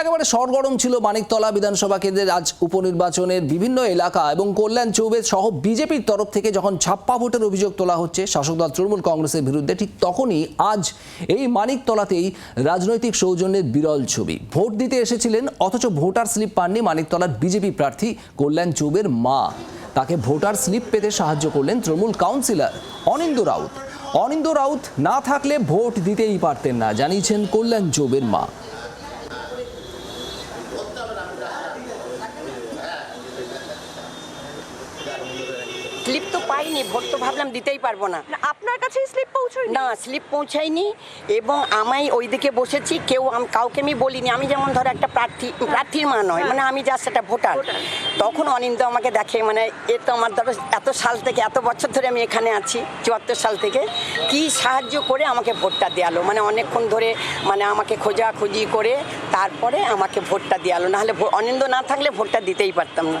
একেবারে সরগরম ছিল মানিকতলা বিধানসভা কেন্দ্রের আজ উপনির্বাচনের বিভিন্ন এলাকা এবং কল্যাণ চৌবে সহ বিজেপির তরফ থেকে যখন ছাপ্পা ভোটের অভিযোগ তোলা হচ্ছে, শাসক দল তৃণমূল কংগ্রেসের বিরুদ্ধে ঠিক তখনই আজ এই মানিকতলাতেই রাজনৈতিক সৌজন্যের বিরল ছবি। ভোট দিতে এসেছিলেন, অথচ ভোটার স্লিপ পাননি মানিকতলার বিজেপি প্রার্থী কল্যাণ চৌবের মা। তাকে ভোটার স্লিপ পেতে সাহায্য করলেন তৃণমূল কাউন্সিলর অনিন্দ রাউত। অনিন্দ রাউত না থাকলে ভোট দিতেই পারতেন না, জানিয়েছেন কল্যাণ চৌবের মা। স্লিপ তো পাইনি ভোট তো ভাবলাম দিতেই পারব না। আপনার কাছে স্লিপ পৌঁছয় না স্লিপ পৌঁছায়নি এবং আমি ওইদিকে বসেছি কেউ আম- কাউকে আমি বলিনি। আমি যেমন ধরো একটা প্রার্থী প্রার্থীর মা নয় মানে আমি যা সেটা ভোটার। তখন অনিন্দ আমাকে দেখে মানে এ তো আমার ধরো এত সাল থেকে এত বছর ধরে আমি এখানে আছি চুয়াত্তর সাল থেকে কি সাহায্য করে আমাকে ভোটটা দেওয়ালো মানে অনেকক্ষণ ধরে মানে আমাকে খোঁজাখুঁজি করে তারপরে আমাকে ভোটটা দেওয়ালো নাহলে অনিন্দ না থাকলে ভোটটা দিতেই পারতাম না।